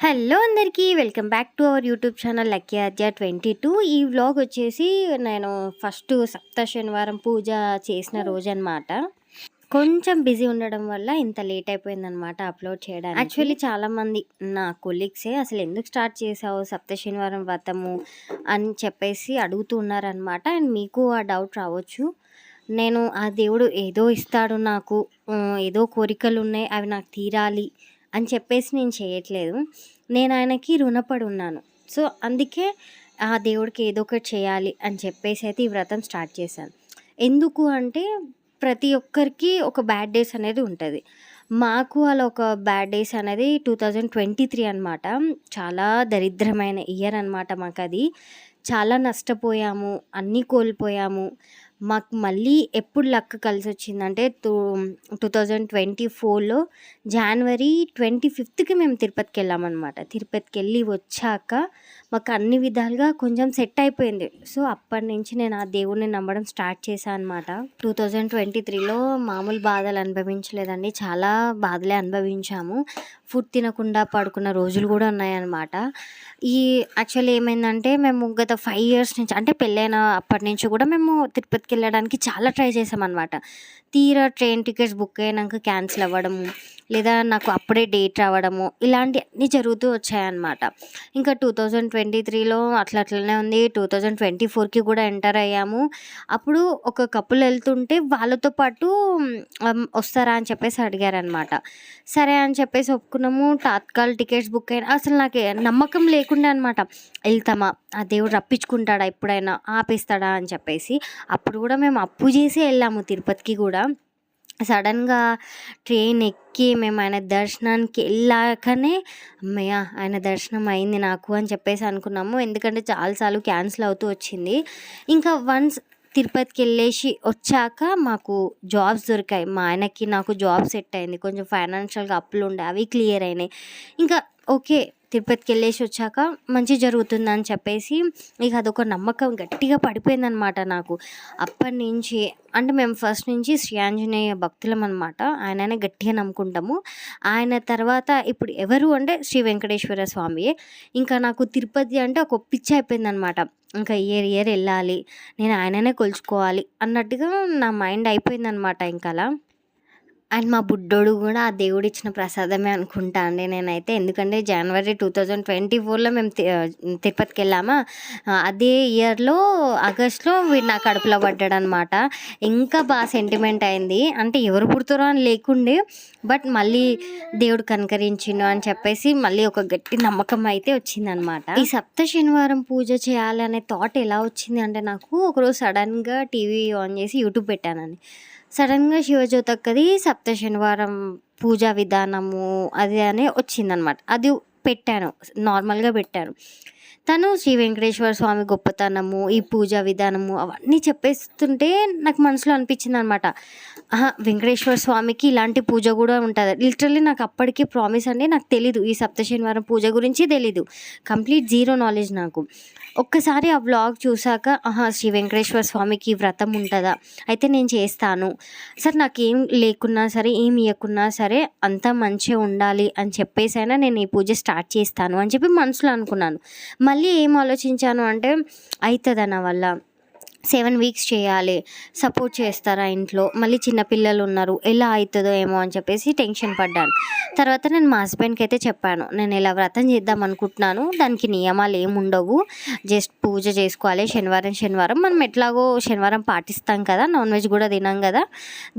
Hello అందరికీ welcome back to our YouTube channel Lucky Adya twenty two. ఈ vlog వచ్చేసి నేను ఫస్ట్ సప్త శనివారం పూజ చేసిన రోజు అనమాట కొంచెం బిజీ ఉండడం వల్ల ఇంత లేట్ అయిపోయిందనమాట అప్లోడ్ చేయడానికి. యాక్చువల్లీ చాలామంది నా కొలీగ్సే అసలు ఎందుకు స్టార్ట్ చేసావు సప్త శనివారం వ్రతము అని చెప్పేసి అడుగుతూ ఉన్నారనమాట అండ్ మీకు ఆ డౌట్ రావచ్చు. నేను ఆ దేవుడు ఏదో ఇస్తాడు నాకు ఏదో కోరికలు ఉన్నాయి అవి నాకు తీరాలి అని చెప్పేసి నేను చేయట్లేదు. నేను ఆయనకి రుణపడి ఉన్నాను సో అందుకే ఆ దేవుడికి ఏదో ఒకటి చేయాలి అని చెప్పేసి అయితే ఈ వ్రతం స్టార్ట్ చేశాను. ఎందుకు అంటే ప్రతి ఒక్కరికి ఒక బ్యాడ్ డేస్ అనేది ఉంటుంది. మాకు అలా ఒక బ్యాడ్ డేస్ అనేది టూ థౌజండ్ ట్వంటీ త్రీ అనమాట చాలా దరిద్రమైన ఇయర్ అనమాట మాకు అది చాలా నష్టపోయాము అన్నీ కోల్పోయాము. మాకు మళ్ళీ ఎప్పుడు లక్ కలిసి వచ్చిందంటే టూ టూ థౌజండ్ ట్వంటీ ఫోర్లో జనవరి ట్వంటీ ఫిఫ్త్కి మేము తిరుపతికి వెళ్ళామన్నమాట తిరుపతికి వెళ్ళి వచ్చాక మాకు అన్ని విధాలుగా కొంచెం సెట్ అయిపోయింది. సో అప్పటి నుంచి నేను ఆ దేవుడిని నమ్మడం స్టార్ట్ చేశాను అనమాట టూ థౌజండ్ ట్వంటీ త్రీలో మామూలు బాధలు అనుభవించలేదండి. చాలా బాధలే అనుభవించాము. ఫుడ్ తినకుండా పడుకున్న రోజులు కూడా ఉన్నాయన్నమాట. ఈ యాక్చువల్లీ ఏమైందంటే మేము గత ఫైవ్ ఇయర్స్ నుంచి అంటే పెళ్ళైన అప్పటి నుంచి కూడా మేము తిరుపతికి వెళ్ళడానికి చాలా ట్రై చేసామన్నమాట తీరా ట్రైన్ టికెట్స్ బుక్ అయినాక క్యాన్సిల్ అవ్వడము లేదా నాకు అప్పుడే డేట్ రావడము ఇలాంటివన్నీ జరుగుతూ వచ్చాయన్నమాట. ఇంకా టూ థౌజండ్ ట్వంటీ త్రీలో అట్లా అట్లనే ఉంది. టూ థౌజండ్ ట్వంటీ ఫోర్కి కూడా ఎంటర్ అయ్యాము. అప్పుడు ఒక కపుల్ వెళ్తుంటే వాళ్ళతో పాటు వస్తారా? అని చెప్పేసి అడిగారనమాట సరే అని చెప్పేసి ఒప్పుకున్నాము. తాత్కాల్ టికెట్స్ బుక్ అయినా అసలు నాకు నమ్మకం లేకుండా అనమాట వెళ్తామా? ఆ దేవుడు రప్పించుకుంటాడా ఎప్పుడైనా? ఆపేస్తాడా? అని చెప్పేసి అప్పుడు కూడా మేము అప్పు చేసి వెళ్ళాము తిరుపతికి కూడా. సడన్గా ట్రైన్ ఎక్కి మేము ఆయన దర్శనానికి వెళ్ళాకనే అమ్మయ్య ఆయన దర్శనం అయింది నాకు అని చెప్పేసి అనుకున్నాము. ఎందుకంటే చాలాసార్లు క్యాన్సిల్ అవుతూ వచ్చింది. ఇంకా వన్స్ తిరుపతికి వెళ్ళేసి వచ్చాక మాకు జాబ్స్ దొరికాయి. మా ఆయనకి నాకు జాబ్ సెట్ అయింది. కొంచెం ఫైనాన్షియల్గా అప్పులు ఉండే అవి క్లియర్ అయినాయి. ఇంకా ఓకే తిరుపతికి వెళ్ళేసి వచ్చాక మంచి జరుగుతుందని చెప్పేసి ఇక అదొక నమ్మకం గట్టిగా పడిపోయిందనమాట నాకు. అప్పటి నుంచి అంటే మేము ఫస్ట్ నుంచి శ్రీ ఆంజనేయ భక్తులం అనమాట ఆయననే గట్టిగా నమ్ముకుంటాము. ఆయన తర్వాత ఇప్పుడు ఎవరు అంటే శ్రీ వెంకటేశ్వర స్వామియే ఇంకా నాకు తిరుపతి అంటే ఒక పిచ్చి అయిపోయిందనమాట. ఇంకా ఇయర్ ఇయర్ వెళ్ళాలి నేను ఆయననే కొలుచుకోవాలి అన్నట్టుగా నా మైండ్ అయిపోయిందనమాట ఇంకా అలా అండ్ మా బుడ్డోడు కూడా ఆ దేవుడు ఇచ్చిన ప్రసాదమే అనుకుంటా అండి నేనైతే. ఎందుకంటే జనవరి టూ థౌజండ్ ట్వంటీ ఫోర్లో మేము తిరుపతికి వెళ్ళామా అదే ఇయర్లో ఆగస్ట్లో వీడు నా కడుపులో పడ్డాడు అనమాట ఇంకా బాగా సెంటిమెంట్ అయింది. అంటే ఎవరు పుడతారో అని లేకుండే బట్ మళ్ళీ దేవుడు కనకరించిండు అని చెప్పేసి మళ్ళీ ఒక గట్టి నమ్మకం అయితే వచ్చిందనమాట. ఈ సప్త శనివారం పూజ చేయాలి అనే థాట్ ఎలా వచ్చింది అంటే నాకు ఒకరోజు సడన్గా టీవీ ఆన్ చేసి యూట్యూబ్ పెట్టానని సడన్గా శివజ్యోతక్కది సప్త శనివారం పూజా విధానము అది అని వచ్చిందనమాట అది పెట్టాను. నార్మల్గా పెట్టాను. తను శ్రీ వెంకటేశ్వర స్వామి గొప్పతనము ఈ పూజా విధానము అవన్నీ చెప్పేస్తుంటే నాకు మనసులో అనిపించింది అనమాట వెంకటేశ్వర స్వామికి ఇలాంటి పూజ కూడా ఉంటుంది. లిటరల్లీ నాకు అప్పటికి ప్రామిస్ అండి నాకు తెలీదు. ఈ సప్త శనివారం పూజ గురించి తెలీదు. కంప్లీట్ జీరో నాలెడ్జ్ నాకు. ఒక్కసారి ఆ వ్లాగ్ చూసాక ఆహా శ్రీ వెంకటేశ్వర స్వామికి వ్రతం ఉంటుందా? అయితే నేను చేస్తాను. సరే నాకు ఏం లేకున్నా సరే ఏం ఇవ్వకున్నా సరే అంతా మంచిగా ఉండాలి అని చెప్పేసి అయినా నేను ఈ పూజ స్టార్ట్ చేస్తాను అని చెప్పి మనసులో అనుకున్నాను. మళ్ళీ ఏం ఆలోచించాను అంటే అవుతుంది నా వల్ల. సెవెన్ వీక్స్ చేయాలి సపోర్ట్ చేస్తారా ఇంట్లో? మళ్ళీ చిన్నపిల్లలు ఉన్నారు ఎలా అవుతుందో ఏమో అని చెప్పేసి టెన్షన్ పడ్డాను. తర్వాత నేను మా హస్బెండ్కి అయితే చెప్పాను నేను ఇలా వ్రతం చేద్దాం అనుకుంటున్నాను దానికి నియమాలు ఏమి ఉండవు. జస్ట్ పూజ చేసుకోవాలి శనివారం శనివారం. మనం ఎట్లాగో శనివారం పాటిస్తాం కదా నాన్ వెజ్ కూడా తినాం కదా.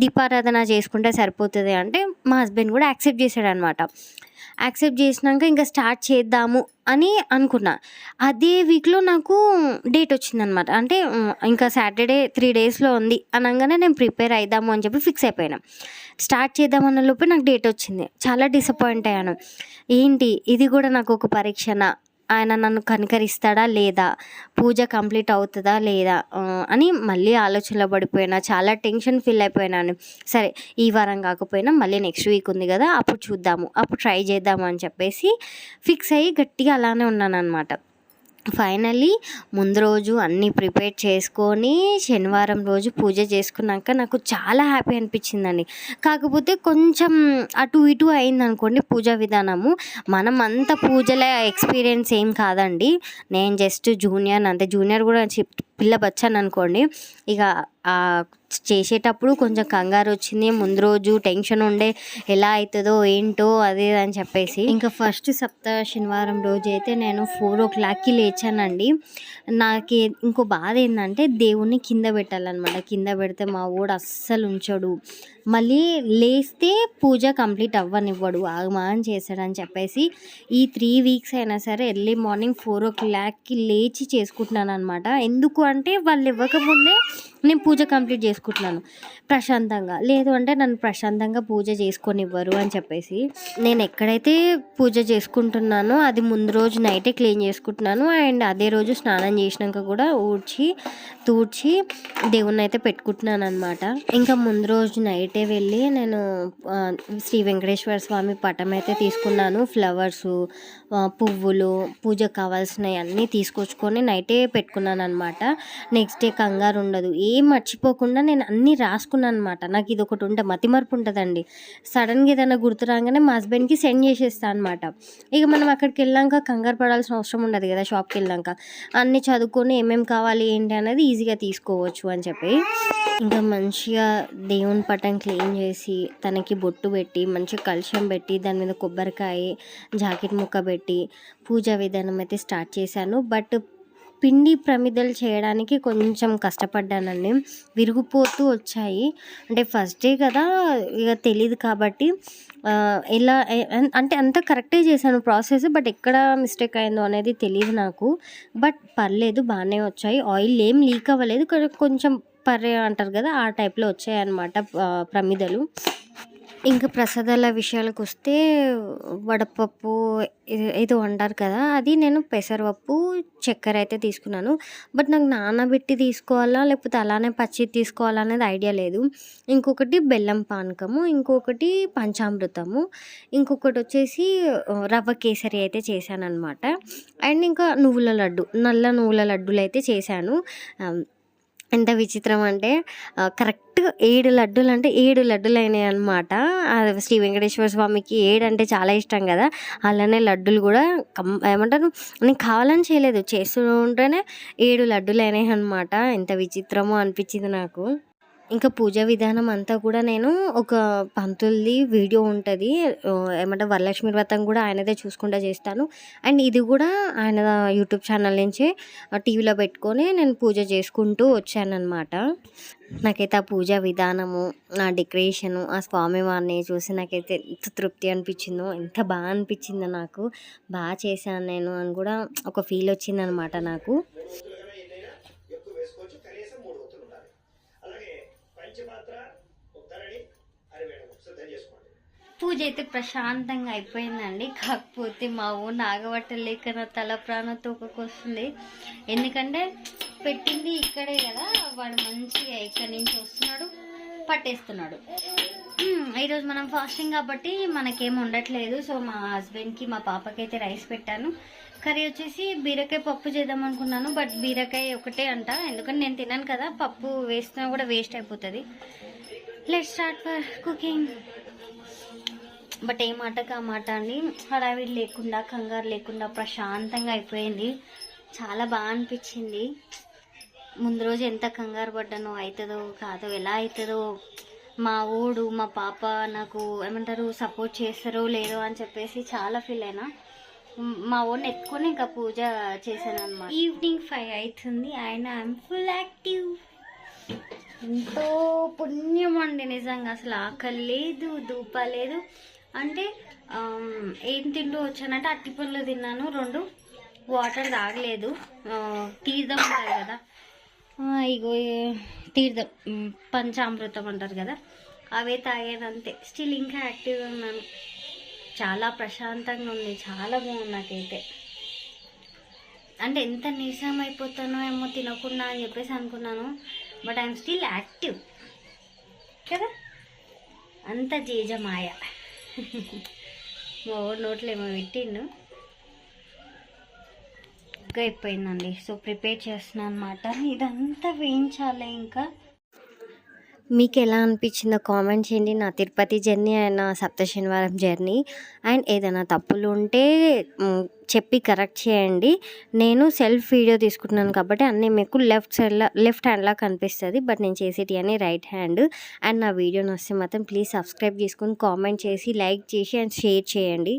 దీపారాధన చేసుకుంటే సరిపోతుంది అంటే మా హస్బెండ్ కూడా యాక్సెప్ట్ చేశాడు అనమాట యాక్సెప్ట్ చేసినాక ఇంకా స్టార్ట్ చేద్దాము అని అనుకున్నా. అదే వీక్లో నాకు డేట్ వచ్చిందనమాట. అంటే ఇంకా సాటర్డే త్రీ డేస్లో ఉంది అనగానే నేను ప్రిపేర్ అయిదాము అని చెప్పి ఫిక్స్ అయిపోయినా. స్టార్ట్ చేద్దామన్న లోపే నాకు డేట్ వచ్చింది. చాలా డిసప్పాయింట్ అయ్యాను. ఏంటి? ఇది కూడా నాకు ఒక పరీక్షన? ఆయన నన్ను కనికరిస్తాడా లేదా? పూజ కంప్లీట్ అవుతుందా లేదా? అని మళ్ళీ ఆలోచనలో పడిపోయినా చాలా టెన్షన్ ఫీల్ అయిపోయినాను. సరే ఈ వారం కాకపోయినా మళ్ళీ నెక్స్ట్ వీక్ ఉంది కదా అప్పుడు చూద్దాము అప్పుడు ట్రై చేద్దాము అని చెప్పేసి ఫిక్స్ అయ్యి గట్టిగా అలానే ఉన్నాను అనమాట ఫైనల్లీ ముందు రోజు అన్నీ ప్రిపేర్ చేసుకొని శనివారం రోజు పూజ చేసుకున్నాక నాకు చాలా హ్యాపీ అనిపించిందండి. కాకపోతే కొంచెం అటు ఇటు అయింది అనుకోండి పూజా విధానము. మనం అంత పూజల ఎక్స్పీరియన్స్ ఏం కాదండి. నేను జస్ట్ జూనియర్ అంతే జూనియర్ కూడా పిల్ల బచ్చాను అనుకోండి ఇక చేసేటప్పుడు కొంచెం కంగారు వచ్చింది ముందు రోజు టెన్షన్ ఉండే ఎలా అవుతుందో ఏంటో అదే అని చెప్పేసి. ఇంకా ఫస్ట్ సప్త శనివారం రోజు అయితే నేను ఫోర్ ఓ క్లాక్కి లేచానండి. నాకు ఇంకో బాధ ఏంటంటే దేవుణ్ణి కింద పెట్టాలన్నమాట. కింద పెడితే మా ఊడు అస్సలు ఉంచడు. మళ్ళీ లేస్తే పూజ కంప్లీట్ అవ్వనివ్వడు. ఆగమాన్ చేశాడని చెప్పేసి ఈ త్రీ వీక్స్ అయినా సరే ఎర్లీ మార్నింగ్ ఫోర్ ఓ క్లాక్కి లేచి చేసుకుంటున్నాను అనమాట ఎందుకు అంటే వాళ్ళు ఇవ్వకముందే నేను పూజ కంప్లీట్ చేసుకుంటున్నాను. ప్రశాంతంగా. లేదు అంటే నన్ను ప్రశాంతంగా పూజ చేసుకొనివ్వరు అని చెప్పేసి. నేను ఎక్కడైతే పూజ చేసుకుంటున్నానో అది ముందు రోజు నైటే క్లీన్ చేసుకుంటున్నాను. అండ్ అదే రోజు స్నానం చేసినాక కూడా ఊడ్చి తూడ్చి దేవుణ్ణి అయితే పెట్టుకుంటున్నాను అనమాట ఇంకా ముందు రోజు నైట్ వెళ్ళి నేను శ్రీ వెంకటేశ్వర స్వామి పటం అయితే తీసుకున్నాను. ఫ్లవర్స్ పువ్వులు పూజకు కావాల్సినవి అన్నీ తీసుకొచ్చుకొని నైటే పెట్టుకున్నాను అనమాట నెక్స్ట్ డే కంగారు ఉండదు. ఏం మర్చిపోకుండా నేను అన్నీ రాసుకున్నాను అనమాట నాకు ఇది ఒకటి ఉంటే మతిమరుపు ఉంటుందండి. సడన్గా ఏదైనా గుర్తు రాగానే మా హస్బెండ్కి సెండ్ చేసేస్తాను అనమాట ఇక మనం అక్కడికి వెళ్ళాక కంగారు పడాల్సిన అవసరం ఉండదు కదా షాప్కి వెళ్ళాక. అన్నీ చదువుకొని ఏమేమి కావాలి ఏంటి అనేది ఈజీగా తీసుకోవచ్చు అని చెప్పి. ఇంకా మంచిగా దేవుని పటం క్లీన్ చేసి తనకి బొట్టు పెట్టి మంచిగా కలుషం పెట్టి దాని మీద కొబ్బరికాయ జాకెట్ ముక్క పెట్టి పూజా విధానం అయితే స్టార్ట్ చేశాను. బట్ పిండి ప్రమిదలు చేయడానికి కొంచెం కష్టపడ్డానండి. విరిగిపోతూ వచ్చాయి. అంటే ఫస్ట్ డే కదా ఇక తెలియదు కాబట్టి ఎలా అంటే అంత కరెక్టే చేశాను ప్రాసెస్ బట్ ఎక్కడ మిస్టేక్ అయిందో అనేది తెలియదు నాకు. బట్ పర్లేదు బాగానే వచ్చాయి. ఆయిల్ ఏం లీక్ అవ్వలేదు కానీ కొంచెం పర్రే అంటారు కదా ఆ టైప్లో వచ్చాయన్నమాట ప్రమిదలు. ఇంకా ప్రసాదాల విషయాలకు వస్తే వడపప్పు ఏదో అంటారు కదా అది నేను పెసరపప్పు చక్కెర అయితే తీసుకున్నాను. బట్ నాకు నానబెట్టి తీసుకోవాలా లేకపోతే అలానే పచ్చి తీసుకోవాలా అనేది ఐడియా లేదు. ఇంకొకటి బెల్లం పానకము ఇంకొకటి పంచామృతము ఇంకొకటి వచ్చేసి రవ్వ కేసరి అయితే చేశాను అనమాట అండ్ ఇంకా నువ్వుల లడ్డు నల్ల నువ్వుల లడ్డులు అయితే చేశాను ఎంత విచిత్రం అంటే కరెక్ట్ కరెక్ట్గా ఏడు లడ్డూలు అంటే ఏడు లడ్డూలు అయినాయి అనమాట శ్రీ వెంకటేశ్వర స్వామికి ఏడు అంటే చాలా ఇష్టం కదా. అలానే లడ్డూలు కూడా కం ఏమంటారు? నేను కావాలని చేయలేదు. చేస్తూ ఉంటేనే ఏడు లడ్డూలు అయినాయి అనమాట ఎంత విచిత్రమో అనిపించింది నాకు. ఇంకా పూజ విధానం అంతా కూడా నేను ఒక పంతులది వీడియో ఉంటుంది. ఏమంటే వరలక్ష్మి వ్రతం కూడా ఆయనదే చూసుకుంటా చేస్తాను. అండ్ ఇది కూడా ఆయన యూట్యూబ్ ఛానల్ నుంచి టీవీలో పెట్టుకొని నేను పూజ చేసుకుంటూ వచ్చానమాట నాకైతే ఆ పూజ విధానము ఆ డెకరేషను ఆ స్వామివారిని చూసి నాకైతే ఎంత తృప్తి అనిపించిందో ఎంత బాగా అనిపించిందో నాకు. బాగా చేశాను నేను అని కూడా ఒక ఫీల్ వచ్చిందనమాట నాకు. పూజ అయితే ప్రశాంతంగా అయిపోయిందండి. కాకపోతే మా ఊ నాగబట్టలేక నా తల ప్రాణం తోకకొస్తుంది ఎందుకంటే పెట్టింది ఇక్కడే కదా వాడు మంచిగా ఇక్కడి నుంచి వస్తున్నాడు పట్టేస్తున్నాడు. ఈరోజు మనం ఫాస్టింగ్ కాబట్టి మనకేం ఉండట్లేదు. సో మా హస్బెండ్కి మా పాపకైతే రైస్ పెట్టాను. కర్రీ వచ్చేసి బీరకాయ పప్పు చేద్దాం అనుకున్నాను బట్ బీరకాయ ఒకటే అంట. ఎందుకంటే నేను తిన్నాను కదా పప్పు వేసినా కూడా వేస్ట్ అయిపోతుంది. Let start for cooking but ఏ మాటకు ఆ మాట అండి. హడావిడి లేకుండా కంగారు లేకుండా ప్రశాంతంగా అయిపోయింది. చాలా బాగా అనిపించింది. ముందు రోజు ఎంత కంగారు పడ్డానో అవుతుందో కాదో ఎలా అవుతుందో మా ఓడు మా పాప నాకు ఏమంటారు సపోర్ట్ చేస్తారో లేదో అని చెప్పేసి చాలా ఫీల్ అయినా. మా ఊడిని ఎత్తుకొని ఇంకా పూజ చేశాను అనమాట ఈవినింగ్ ఫైవ్ అవుతుంది ఆయన ఐఎమ్ ఫుల్ యాక్టివ్ ఎంతో పుణ్యం అండి నిజంగా. అసలు ఆకలి లేదు దూప లేదు. అంటే ఏం తింటూ వచ్చానంటే అట్టి పళ్ళు తిన్నాను రెండు వాటర్ తాగలేదు. తీర్థం ఉంటుంది కదా. ఇగో తీర్థం పంచామృతం అంటారు కదా. అవే తాగాను అంతే స్టిల్ ఇంకా యాక్టివ్గా ఉన్నాను. చాలా ప్రశాంతంగా ఉంది. చాలా బాగుంది నాకైతే. అంటే ఎంత నీరసం అయిపోతానో ఏమో తినకుండా అని చెప్పేసి అనుకున్నాను. But I'm still active. కదా? అంత జేజమాయ మా ఊరు నోట్లో ఏమో పెట్టిండు. రఫ్గా అయిపోయిందండి సో ప్రిపేర్ చేస్తున్నాను అనమాట ఇదంతా వేయించాలి ఇంకా. మీకు ఎలా అనిపించిందో కామెంట్ చేయండి. నా తిరుపతి జర్నీ అండ్ నా సప్త శనివారం జర్నీ. అండ్ ఏదైనా తప్పులు ఉంటే చెప్పి కరెక్ట్ చేయండి. నేను సెల్ఫ్ వీడియో తీసుకుంటున్నాను కాబట్టి అన్నీ మీకు లెఫ్ట్ సైడ్లో లెఫ్ట్ హ్యాండ్లా కనిపిస్తుంది. బట్ నేను చేసేటి అని రైట్ హ్యాండ్. అండ్ నా వీడియో నొస్తే మాత్రం ప్లీజ్ సబ్స్క్రైబ్ చేసుకొని కామెంట్ చేసి లైక్ చేసి అండ్ షేర్ చేయండి.